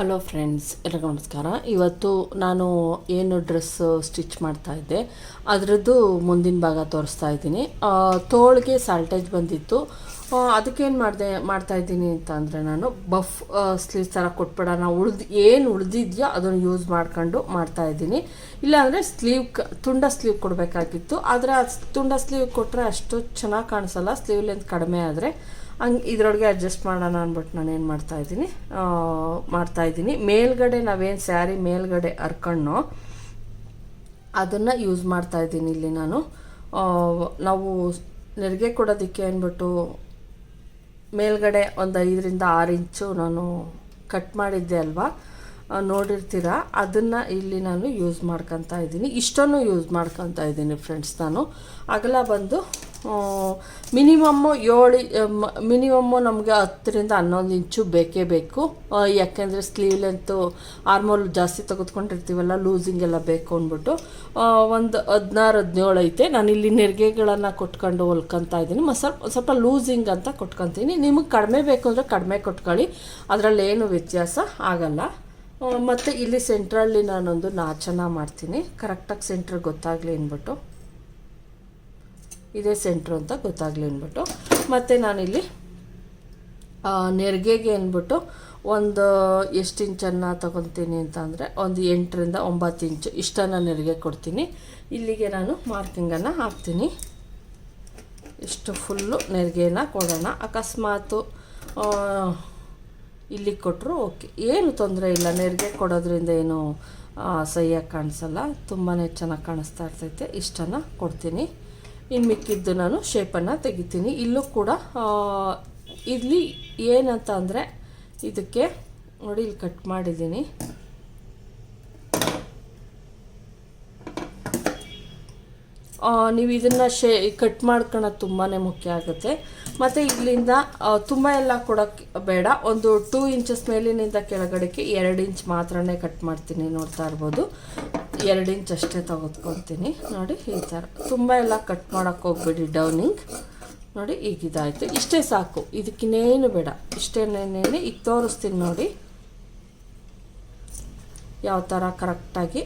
Hello friends ಎಲ್ಲರಿಗೂ ನಮಸ್ಕಾರ. ಇವತ್ತು ನಾನು ಏನು ಡ್ರೆಸ್ ಸ್ಟಿಚ್ ಮಾಡ್ತಾ ಇದ್ದೆ, ಅದರದ್ದು ಮುಂದಿನ ಭಾಗ ತೋರಿಸ್ತಾ ಇದ್ದೀನಿ. ತೋಳಿಗೆ ಸಾಲ್ಟೇಜ್ ಬಂದಿತ್ತು. ಅದಕ್ಕೇನು ಮಾಡಿದೆ, ಮಾಡ್ತಾ ಇದ್ದೀನಿ ಅಂತ ಅಂದರೆ ನಾನು ಬಫ್ ಸ್ಲೀವ್ ಥರ ಕೊಟ್ಬಿಡೋಣ ಉಳ್ದು, ಏನು ಉಳಿದಿದೆಯೋ ಅದನ್ನು ಯೂಸ್ ಮಾಡ್ಕೊಂಡು ಮಾಡ್ತಾ ಇದ್ದೀನಿ. ಇಲ್ಲಾಂದರೆ ಸ್ಲೀವ್ ತುಂಡ ಸ್ಲೀವ್ ಕೊಡಬೇಕಾಗಿತ್ತು. ಆದರೆ ಆ ತುಂಡ ಸ್ಲೀವ್ ಕೊಟ್ಟರೆ ಅಷ್ಟು ಚೆನ್ನಾಗಿ ಕಾಣಿಸಲ್ಲ, ಸ್ಲೀವ್ ಲೆಂತ್ ಕಡಿಮೆ ಆದರೆ. ಹಂಗೆ ಇದರೊಳಗೆ ಅಡ್ಜಸ್ಟ್ ಮಾಡೋಣ ಅಂದ್ಬಿಟ್ಟು ನಾನು ಏನು ಮಾಡ್ತಾ ಇದ್ದೀನಿ. ಮಾಡ್ತಾ ಇದ್ದೀನಿ. ಮೇಲ್ಗಡೆ ನಾವೇನು ಸ್ಯಾರಿ ಮೇಲ್ಗಡೆ ಹರ್ಕೊಂಡು ಅದನ್ನು ಯೂಸ್ ಮಾಡ್ತಾ ಇದ್ದೀನಿ ಇಲ್ಲಿ ನಾನು. ನಾವು ನೆರಿಗೆ ಕೊಡೋದಕ್ಕೆ ಅಂದ್ಬಿಟ್ಟು ಮೇಲ್ಗಡೆ ಒಂದು ಐದರಿಂದ ಆರು ಇಂಚು ನಾನು ಕಟ್ ಮಾಡಿದ್ದೆ ಅಲ್ವಾ? ನೋಡಿರ್ತೀರಾ? ಅದನ್ನು ಇಲ್ಲಿ ನಾನು ಯೂಸ್ ಮಾಡ್ಕೊತಾ ಇದ್ದೀನಿ. ಇಷ್ಟನ್ನು ಯೂಸ್ ಮಾಡ್ಕೊತಾ ಇದ್ದೀನಿ ಫ್ರೆಂಡ್ಸ್ ನಾನು. ಅಗಲ ಬಂದು ಮಿನಿಮಮ್ಮು ಏಳು ಮಿನಿಮಮ್ಮು ನಮಗೆ ಹತ್ತರಿಂದ ಹನ್ನೊಂದು ಇಂಚು ಬೇಕೇ ಬೇಕು. ಯಾಕೆಂದರೆ ಸ್ಲೀವ್ ಲೆಂತು ಆರ್ಮೋಲ್ ಜಾಸ್ತಿ ತೆಗೆದುಕೊಂಡಿರ್ತೀವಲ್ಲ ಲೂಸಿಂಗ್ ಎಲ್ಲ ಬೇಕು ಅಂದ್ಬಿಟ್ಟು. ಒಂದು ಹದಿನಾರು, ಹದಿನೇಳು ಐತೆ. ನಾನು ಇಲ್ಲಿ ನೆರಿಗೆಗಳನ್ನು ಕೊಟ್ಕೊಂಡು ಹೊಲ್ಕೊತಾ ಇದ್ದೀನಿ. ಸ್ವಲ್ಪ ಸ್ವಲ್ಪ ಲೂಸಿಂಗ್ ಅಂತ ಕೊಟ್ಕೊತೀನಿ. ನಿಮಗೆ ಕಡಿಮೆ ಬೇಕು ಅಂದರೆ ಕಡಿಮೆ ಕೊಟ್ಕೊಳ್ಳಿ. ಅದರಲ್ಲಿ ಏನು ವ್ಯತ್ಯಾಸ ಆಗಲ್ಲ. ಮತ್ತು ಇಲ್ಲಿ ಸೆಂಟ್ರಲ್ಲಿ ನಾನೊಂದು ನಾಚನ ಮಾಡ್ತೀನಿ. ಕರೆಕ್ಟಾಗಿ ಸೆಂಟ್ರ್ ಗೊತ್ತಾಗಲಿ ಅಂದ್ಬಿಟ್ಟು. ಇದೇ ಸೆಂಟ್ರು ಅಂತ ಗೊತ್ತಾಗಲಿ ಅಂದ್ಬಿಟ್ಟು. ಮತ್ತು ನಾನಿಲ್ಲಿ ನೆರಿಗೆಗೆ ಅಂದ್ಬಿಟ್ಟು ಒಂದು ಎಷ್ಟು ಇಂಚನ್ನು ತಗೊತೀನಿ ಅಂತ ಅಂದರೆ ಒಂದು ಎಂಟರಿಂದ ಒಂಬತ್ತು ಇಂಚು ಇಷ್ಟನ್ನು ನೆರಿಗೆ ಕೊಡ್ತೀನಿ. ಇಲ್ಲಿಗೆ ನಾನು ಮಾರ್ಕಿಂಗನ್ನು ಹಾಕ್ತೀನಿ. ಇಷ್ಟು ಫುಲ್ಲು ನೆರಿಗೆನ ಕೊಡೋಣ. ಅಕಸ್ಮಾತು ಇಲ್ಲಿ ಕೊಟ್ಟರು ಓಕೆ. ಏನು ತೊಂದರೆ ಇಲ್ಲ. ನೆರಿಗೆ ಕೊಡೋದ್ರಿಂದ ಏನು ಸಹಿಯಾಗಿ ಕಾಣಿಸಲ್ಲ. ತುಂಬಾ ಚೆನ್ನಾಗಿ ಕಾಣಿಸ್ತಾ ಇರ್ತೈತೆ. ಇಷ್ಟನ್ನು ಕೊಡ್ತೀನಿ. ಇನ್ನು ಮಿಕ್ಕಿದ್ದು ನಾನು ಶೇಪನ್ನು ತೆಗಿತೀನಿ. ಇಲ್ಲೂ ಕೂಡ ಇಲ್ಲಿ ಏನಂತ ಅಂದರೆ ಇದಕ್ಕೆ, ನೋಡಿ ಇಲ್ಲಿ ಕಟ್ ಮಾಡಿದ್ದೀನಿ. ನೀವು ಇದನ್ನು ಶೇ ಕಟ್ ಮಾಡ್ಕೊಳ್ಳೋದು ತುಂಬಾ ಮುಖ್ಯ ಆಗುತ್ತೆ. ಮತ್ತು ಇಲ್ಲಿಂದ ತುಂಬ ಎಲ್ಲ ಕೊಡೋಕ್ಕೆ ಬೇಡ. ಒಂದು ಟೂ ಇಂಚಸ್ ಮೇಲಿನಿಂದ ಕೆಳಗಡೆಗೆ ಎರಡು ಇಂಚ್ ಮಾತ್ರನೇ ಕಟ್ ಮಾಡ್ತೀನಿ ನೋಡ್ತಾ ಇರ್ಬೋದು. ಎರಡು ಇಂಚ್ ಅಷ್ಟೇ ತೆಗೆದುಕೊಳ್ತೀನಿ. ನೋಡಿ, ಈ ಥರ. ತುಂಬ ಎಲ್ಲ ಕಟ್ ಮಾಡೋಕ್ಕೆ ಹೋಗ್ಬೇಡಿ ಡೌನಿಂಗ್ ನೋಡಿ ಈಗ ಇದಾಯಿತು ಇಷ್ಟೇ ಸಾಕು. ಇದಕ್ಕಿನ್ನೇನು ಬೇಡ. ಇಷ್ಟೇನೇನೇನೆ ಈಗ ತೋರಿಸ್ತೀನಿ ನೋಡಿ. ಯಾವ ಥರ ಕರೆಕ್ಟಾಗಿ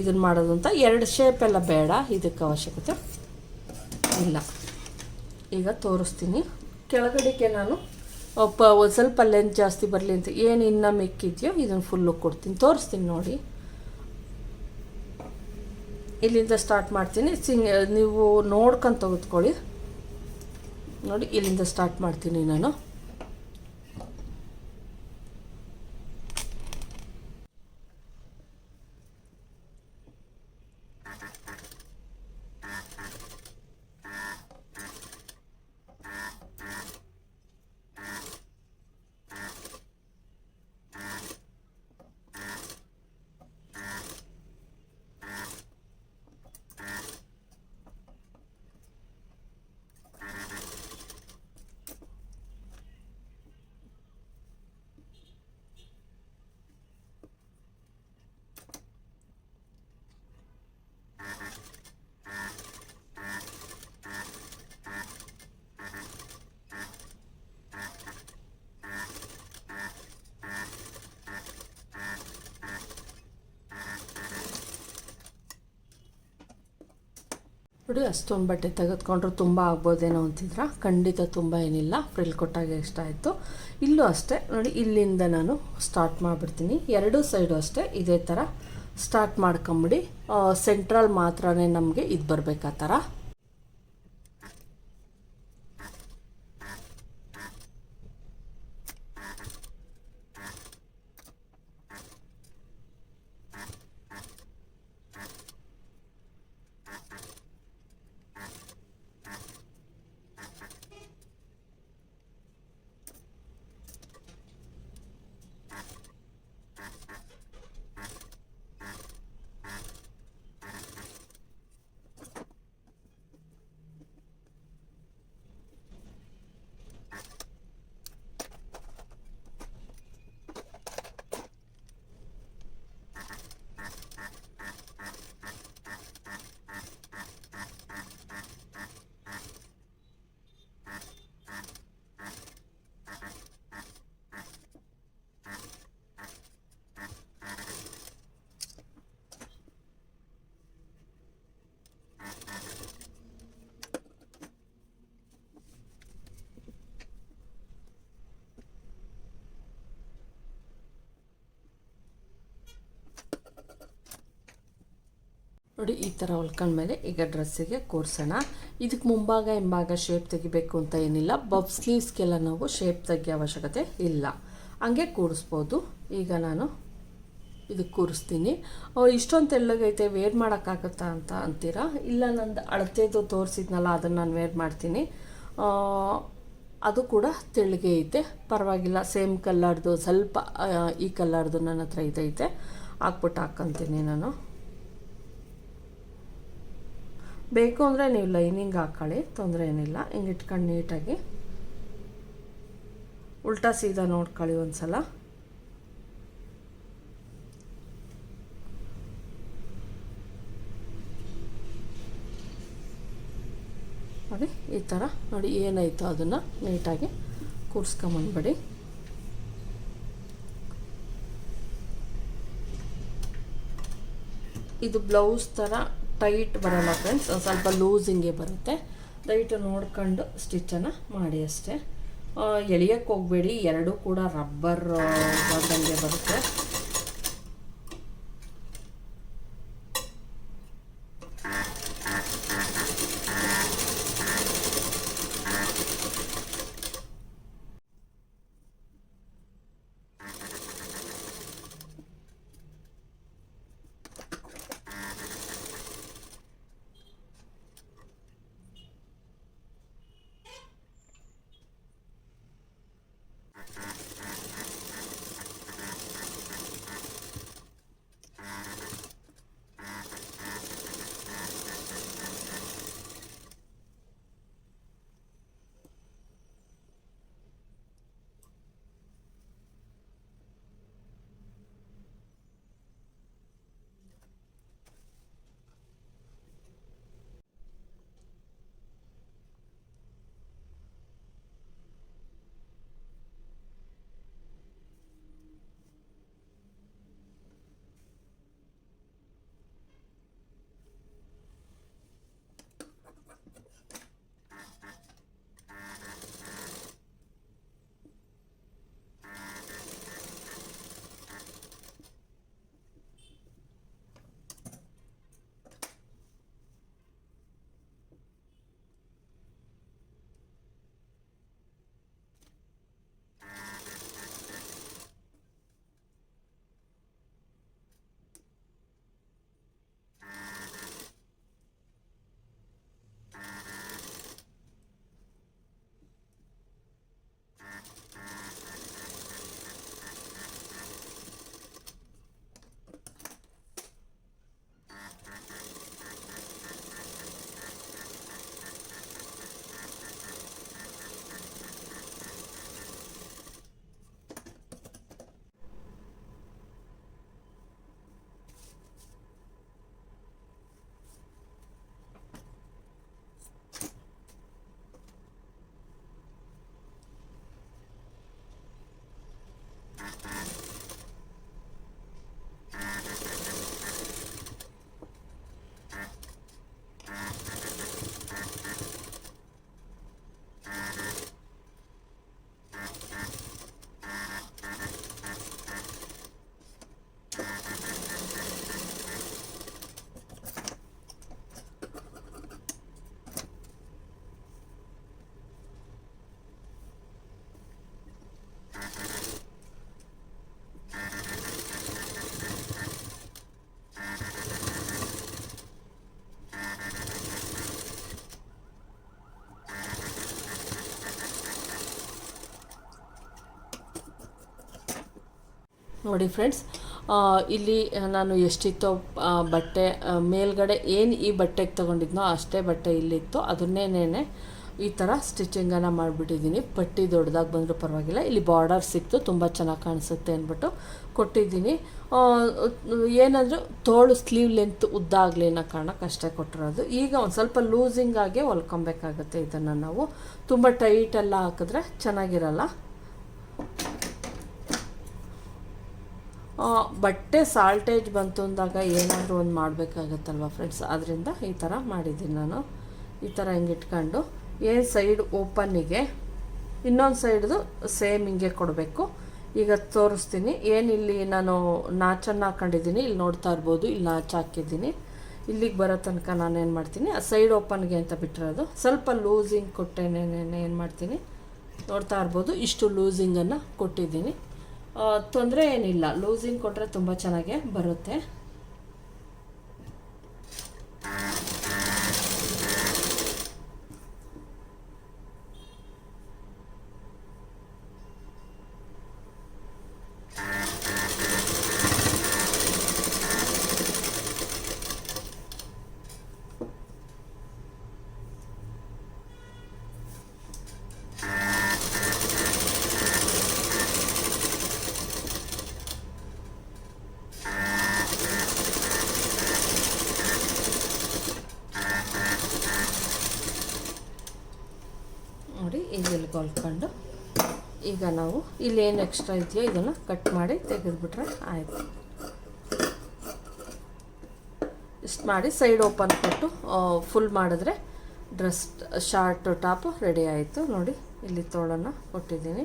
ಇದನ್ನು ಮಾಡೋದು ಅಂತ. ಎರಡು ಶೇಪ್ ಎಲ್ಲ ಬೇಡ. ಇದಕ್ಕೆ ಅವಶ್ಯಕತೆ ಇಲ್ಲ. ಈಗ ತೋರಿಸ್ತೀನಿ. ಕೆಳಗಡೆಗೆ ನಾನು ಪ ಒಂದು ಸ್ವಲ್ಪ ಲೆಂತ್ ಜಾಸ್ತಿ ಬರಲಿ ಅಂತ ಏನು ಇನ್ನೂ ಮಿಕ್ಕಿದೆಯೋ ಇದನ್ನು ಫುಲ್ಲು ಕೊಡ್ತೀನಿ. ತೋರಿಸ್ತೀನಿ ನೋಡಿ. ಇಲ್ಲಿಂದ ಸ್ಟಾರ್ಟ್ ಮಾಡ್ತೀನಿ. ಸಿಂಗ್ ನೀವು ನೋಡ್ಕೊಂಡು ತೆಗೆದುಕೊಳ್ಳಿ. ನೋಡಿ ಇಲ್ಲಿಂದ ಸ್ಟಾರ್ಟ್ ಮಾಡ್ತೀನಿ ನಾನು. ನೋಡಿ ಅಷ್ಟೊಂದು ಬಟ್ಟೆ ತೆಗೆದುಕೊಂಡ್ರೆ ತುಂಬ ಆಗ್ಬೋದೇನೋ ಅಂತಿದ್ರ? ಖಂಡಿತ ತುಂಬ ಏನಿಲ್ಲ. ಫ್ರಿಲ್ ಕೊಟ್ಟಾಗೆ ಇಷ್ಟ ಆಯಿತು. ಇಲ್ಲೂ ಅಷ್ಟೇ, ನೋಡಿ, ಇಲ್ಲಿಂದ ನಾನು ಸ್ಟಾರ್ಟ್ ಮಾಡಿಬಿಡ್ತೀನಿ. ಎರಡೂ ಸೈಡು ಅಷ್ಟೇ, ಇದೇ ಥರ ಸ್ಟಾರ್ಟ್ ಮಾಡ್ಕೊಂಬಿಡಿ. ಸೆಂಟ್ರಲ್ ಮಾತ್ರನೇ ನಮಗೆ ಇದು ಬರಬೇಕು ಆ ಥರ ನೋಡಿ, ಈ ಥರ ಹೊಲ್ಕೊಂಡ್ಮೇಲೆ ಈಗ ಡ್ರೆಸ್ಸಿಗೆ ಕೂರಿಸೋಣ. ಇದಕ್ಕೆ ಮುಂಭಾಗ, ಹಿಂಭಾಗ ಶೇಪ್ ತೆಗಿಬೇಕು ಅಂತ ಏನಿಲ್ಲ. ಬಬ್ ಸ್ಲೀವ್ಸ್ಗೆಲ್ಲ ನಾವು ಶೇಪ್ ತೆಗಿಯೋ ಅವಶ್ಯಕತೆ ಇಲ್ಲ. ಹಂಗೆ ಕೂರಿಸ್ಬೋದು. ಈಗ ನಾನು ಇದಕ್ಕೆ ಕೂರಿಸ್ತೀನಿ. ಇಷ್ಟೊಂದು ತೆಳ್ಳಗೈತೆ ವೇರ್ ಮಾಡೋಕ್ಕಾಗತ್ತಾ ಅಂತ ಅಂತೀರಾ? ಇಲ್ಲ, ನಂದು ಅಳತೆದು ತೋರಿಸಿದ್ನಲ್ಲ, ಅದನ್ನು ನಾನು ವೇರ್ ಮಾಡ್ತೀನಿ. ಅದು ಕೂಡ ತೆಳ್ಳಗೆ ಐತೆ. ಪರವಾಗಿಲ್ಲ ಸೇಮ್ ಕಲ್ಲರ್ದು ಸ್ವಲ್ಪ ಈ ಕಲ್ಲರ್ದು ನನ್ನ ಹತ್ರ ಇದೈತೆ. ಹಾಕ್ಬಿಟ್ಟು ಹಾಕ್ಕೊತೀನಿ ನಾನು. ಬೇಕು ಅಂದರೆ ನೀವು ಲೈನಿಂಗ್ ಹಾಕ್ಕೊಳ್ಳಿ ತೊಂದರೆ ಏನಿಲ್ಲ. ಹಿಂಗೆ ಇಟ್ಕೊಂಡು ನೀಟಾಗಿ ಉಲ್ಟಾ ಸೀದಾ ನೋಡ್ಕೊಳ್ಳಿ ಒಂದು ಸಲ ನೋಡಿ, ಈ ಥರ ನೋಡಿ ಏನಾಯಿತು ಅದನ್ನು ನೀಟಾಗಿ ಕೂರಿಸ್ಕೊಂಬಂದ್ಬಿಡಿ. ಇದು ಬ್ಲೌಸ್ ಥರ ಟೈಟ್ ಬರಲ್ಲ ಫ್ರೆಂಡ್ಸ್ ಒಂದು ಸ್ವಲ್ಪ ಲೂಸಿಂಗೇ ಬರುತ್ತೆ. ದಯವಿಟ್ಟು ನೋಡ್ಕೊಂಡು ಸ್ಟಿಚ್ಚನ್ನು ಮಾಡಿ ಅಷ್ಟೇ. ಎಳಿಯಕ್ಕೆ ಹೋಗಬೇಡಿ. ಎರಡೂ ಕೂಡ ರಬ್ಬರ್ ಬಂದಂಗೆ ಬರುತ್ತೆ. ನೋಡಿ ಫ್ರೆಂಡ್ಸ್ ಇಲ್ಲಿ ನಾನು ಎಷ್ಟಿತ್ತೋ ಬಟ್ಟೆ ಮೇಲ್ಗಡೆ ಏನು ಈ ಬಟ್ಟೆಗೆ ತೊಗೊಂಡಿದ್ನೋ ಅಷ್ಟೇ ಬಟ್ಟೆ ಇಲ್ಲಿತ್ತು. ಅದನ್ನೇನೇ ಈ ಥರ ಸ್ಟಿಚಿಂಗನ್ನು ಮಾಡಿಬಿಟ್ಟಿದ್ದೀನಿ. ಪಟ್ಟಿ ದೊಡ್ಡದಾಗಿ ಬಂದರೂ ಪರವಾಗಿಲ್ಲ. ಇಲ್ಲಿ ಬಾರ್ಡರ್ ಸಿಕ್ತು, ತುಂಬ ಚೆನ್ನಾಗಿ ಕಾಣಿಸುತ್ತೆ ಅಂದ್ಬಿಟ್ಟು ಕೊಟ್ಟಿದ್ದೀನಿ. ಏನಾದರೂ ತೋಳು ಸ್ಲೀವ್ ಲೆಂತ್ ಉದ್ದ ಆಗಲಿ ಅನ್ನೋ ಕಾರಣಕ್ಕೆ ಅಷ್ಟೇ ಕೊಟ್ಟಿರೋದು. ಈಗ ಒಂದು ಸ್ವಲ್ಪ ಲೂಸಿಂಗ್ ಆಗಿ ಹೊಲ್ಕೊಬೇಕಾಗುತ್ತೆ ಇದನ್ನು ನಾವು. ತುಂಬ ಟೈಟೆಲ್ಲ ಹಾಕಿದ್ರೆ ಚೆನ್ನಾಗಿರಲ್ಲ. ಬಟ್ಟೆ ಸಾಲ್ಟೇಜ್ ಬಂತು ಅಂದಾಗ ಏನಾದರೂ ಒಂದು ಮಾಡಬೇಕಾಗತ್ತಲ್ವ ಫ್ರೆಂಡ್ಸ್ ಅದರಿಂದ ಈ ಥರ ಮಾಡಿದ್ದೀನಿ ನಾನು. ಈ ಥರ ಹಿಂಗೆ ಇಟ್ಕೊಂಡು ಏ ಸೈಡ್ ಓಪನ್ನಿಗೆ ಇನ್ನೊಂದು ಸೈಡ್ದು ಸೇಮ್ ಹಿಂಗೆ ಕೊಡಬೇಕು. ಈಗ ತೋರಿಸ್ತೀನಿ. ಏನಿಲ್ಲಿ ನಾನು ನಾಚನ್ನು ಹಾಕೊಂಡಿದ್ದೀನಿ, ಇಲ್ಲಿ ನೋಡ್ತಾ ಇರ್ಬೋದು, ಇಲ್ಲಿ ನಾಚು ಹಾಕಿದ್ದೀನಿ. ಇಲ್ಲಿಗೆ ಬರೋ ತನಕ ನಾನು ಏನು ಮಾಡ್ತೀನಿ? ಆ ಸೈಡ್ ಓಪನ್ಗೆ ಅಂತ ಬಿಟ್ಟಿರೋದು. ಸ್ವಲ್ಪ ಲೂಸಿಂಗ್ ಕೊಟ್ಟೇನೆ ಏನು ಮಾಡ್ತೀನಿ? ನೋಡ್ತಾ ಇರ್ಬೋದು. ಇಷ್ಟು ಲೂಸಿಂಗನ್ನು ಕೊಟ್ಟಿದ್ದೀನಿ. ತೊಂದರೆ ಏನಿಲ್ಲ. ಲೂಸಿಂಗ್ ಕೊಟ್ಟರೆ ತುಂಬ ಚೆನ್ನಾಗೆ ಬರುತ್ತೆ. ಈಗ ನಾವು ಇಲ್ಲಿ ಏನು ಎಕ್ಸ್ಟ್ರಾ ಇದೆಯೋ ಇದನ್ನು ಕಟ್ ಮಾಡಿ ತೆಗೆದುಬಿಟ್ರೆ ಆಯಿತು. ಇಷ್ಟು ಮಾಡಿ ಸೈಡ್ ಓಪನ್ ಕೊಟ್ಟು ಫುಲ್ ಮಾಡಿದ್ರೆ ಡ್ರೆಸ್ ಶಾರ್ಟ್ ಟಾಪ್ ರೆಡಿ ಆಯಿತು. ನೋಡಿ, ಇಲ್ಲಿ ತೋಳನ್ನು ಕೊಟ್ಟಿದ್ದೀನಿ.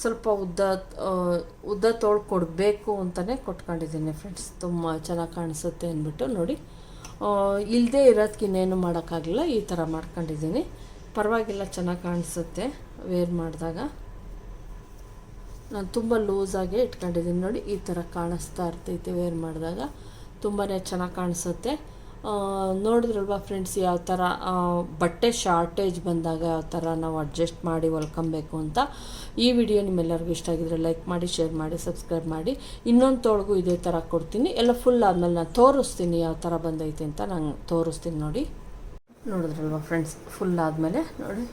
ಸ್ವಲ್ಪ ಉದ್ದ ಉದ್ದ ತೋಳು ಕೊಡಬೇಕು ಅಂತಲೇ ಕೊಟ್ಕೊಂಡಿದ್ದೀನಿ ಫ್ರೆಂಡ್ಸ್ ತುಂಬ ಚೆನ್ನಾಗಿ ಕಾಣಿಸುತ್ತೆ ಅಂದ್ಬಿಟ್ಟು ನೋಡಿ. ಇಲ್ಲದೇ ಇರೋದಕ್ಕೆ ಇನ್ನೇನು ಮಾಡೋಕ್ಕಾಗಲಿಲ್ಲ. ಈ ಥರ ಮಾಡ್ಕೊಂಡಿದ್ದೀನಿ. ಪರವಾಗಿಲ್ಲ, ಚೆನ್ನಾಗಿ ಕಾಣಿಸುತ್ತೆ. ವೇರ್ ಮಾಡಿದಾಗ. ನಾನು ತುಂಬ ಲೂಸಾಗೆ ಇಟ್ಕೊಂಡಿದ್ದೀನಿ. ನೋಡಿ, ಈ ಥರ ಕಾಣಿಸ್ತಾ ಇರ್ತೈತೆ ವೇರ್ ಮಾಡಿದಾಗ. ತುಂಬಾ ಚೆನ್ನಾಗಿ ಕಾಣಿಸುತ್ತೆ. ನೋಡಿದ್ರಲ್ವ ಫ್ರೆಂಡ್ಸ್ ಯಾವ ಥರ ಬಟ್ಟೆ ಶಾರ್ಟೇಜ್ ಬಂದಾಗ ಯಾವ ಥರ ನಾವು ಅಡ್ಜಸ್ಟ್ ಮಾಡಿ ಹೊಲ್ಕೊಬೇಕು ಅಂತ. ಈ ವಿಡಿಯೋ ನಿಮ್ಮೆಲ್ಲರಿಗೂ ಇಷ್ಟ ಆಗಿದ್ರೆ ಲೈಕ್ ಮಾಡಿ ಶೇರ್ ಮಾಡಿ ಸಬ್ಸ್ಕ್ರೈಬ್ ಮಾಡಿ. ಇನ್ನೊಂದು ತೋಳಿಗೂ ಇದೇ ಥರ ಕೊಡ್ತೀನಿ. ಎಲ್ಲ ಫುಲ್ ಆದಮೇಲೆ ನಾನು ತೋರಿಸ್ತೀನಿ ಯಾವ ಥರ ಬಂದೈತೆ ಅಂತ ನಾನು ತೋರಿಸ್ತೀನಿ ನೋಡಿ. ನೋಡಿದ್ರಲ್ವ ಫ್ರೆಂಡ್ಸ್ ಫುಲ್ ಆದಮೇಲೆ ನೋಡಿ,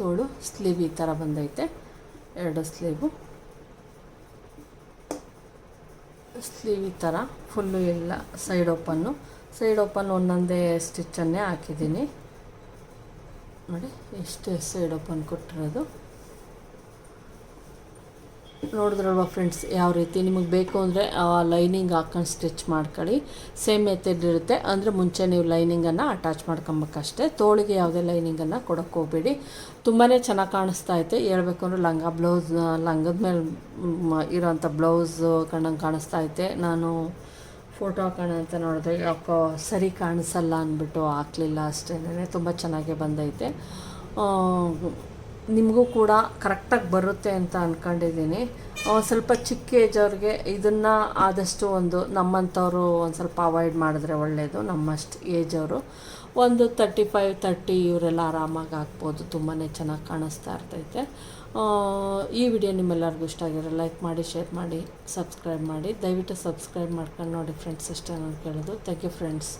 ತೋಳು ಸ್ಲೀವ್ ಈ ಥರ ಬಂದೈತೆ. ಎರಡು ಸ್ಲೀವು. ಸ್ಲೀವ್ ಈ ಥರ, ಫುಲ್ಲು ಎಲ್ಲ ಸೈಡ್ ಓಪನ್ನು. ಸೈಡ್ ಓಪನ್ ಒಂದೊಂದೇ ಸ್ಟಿಚ್ಚನ್ನೇ ಹಾಕಿದ್ದೀನಿ. ನೋಡಿ, ಎಷ್ಟು ಸೈಡ್ ಓಪನ್ ಕೊಟ್ಟಿರೋದು. ನೋಡಿದ್ರಲ್ವ ಫ್ರೆಂಡ್ಸ್ ಯಾವ ರೀತಿ? ನಿಮಗೆ ಬೇಕು ಅಂದರೆ ಲೈನಿಂಗ್ ಹಾಕೊಂಡು ಸ್ಟಿಚ್ ಮಾಡ್ಕೊಳ್ಳಿ. ಸೇಮ್ ಮೆಥಡ್ ಇರುತ್ತೆ. ಅಂದರೆ ಮುಂಚೆ ನೀವು ಲೈನಿಂಗನ್ನು ಅಟ್ಯಾಚ್ ಮಾಡ್ಕೊಬೇಕಷ್ಟೇ. ತೋಳಿಗೆ ಯಾವುದೇ ಲೈನಿಂಗನ್ನು ಕೊಡೋಕ್ಕೆ ಹೋಗಬೇಡಿ. ತುಂಬಾ ಚೆನ್ನಾಗಿ ಕಾಣಿಸ್ತಾ ಐತೆ. ಹೇಳ್ಬೇಕು ಅಂದರೆ ಲಂಗ ಬ್ಲೌಸ್ ಲಂಗದ ಮೇಲೆ ಇರೋಂಥ ಬ್ಲೌಸ್ ಕಣ್ಣಂಗೆ ಕಾಣಿಸ್ತಾ ಐತೆ. ನಾನು ಫೋಟೋ ಹಾಕೋಣ ಅಂತ ನೋಡಿದ್ರೆ ಯಾಕೋ ಸರಿ ಕಾಣಿಸಲ್ಲ ಅಂದ್ಬಿಟ್ಟು ಹಾಕಲಿಲ್ಲ ಅಷ್ಟೇ ತುಂಬ ಚೆನ್ನಾಗೇ ಬಂದೈತೆ. ಆ, ನಿಮಗೂ ಕೂಡ ಕರೆಕ್ಟಾಗಿ ಬರುತ್ತೆ ಅಂತ ಅಂದ್ಕೊಂಡಿದ್ದೀನಿ ಸ್ವಲ್ಪ ಚಿಕ್ಕ ಏಜ್ ಅವ್ರಿಗೆ ಇದನ್ನು ಆದಷ್ಟು ಒಂದು ನಮ್ಮಂಥವ್ರು ಒಂದು ಸ್ವಲ್ಪ ಅವಾಯ್ಡ್ ಮಾಡಿದ್ರೆ ಒಳ್ಳೆಯದು ನಮ್ಮಷ್ಟು ಏಜ್ ಅವರು ಒಂದು ತರ್ಟಿ ಫೈವ್ ತರ್ಟಿ ಇವರೆಲ್ಲ ಆರಾಮಾಗಿ ಹಾಕ್ಬೋದು ತುಂಬಾ ಚೆನ್ನಾಗಿ ಕಾಣಿಸ್ತಾ ಇರ್ತೈತೆ. ಈ ವಿಡಿಯೋ ನಿಮ್ಮೆಲ್ಲರಿಗೂ ಇಷ್ಟ ಆಗಿರೋ ಲೈಕ್ ಮಾಡಿ ಶೇರ್ ಮಾಡಿ ಸಬ್ಸ್ಕ್ರೈಬ್ ಮಾಡಿ. ದಯವಿಟ್ಟು ಸಬ್ಸ್ಕ್ರೈಬ್ ಮಾಡ್ಕೊಂಡು ನೋಡಿ ಫ್ರೆಂಡ್ಸ್ ಇಷ್ಟ ನಾನು ಕೇಳೋದು. Thank you friends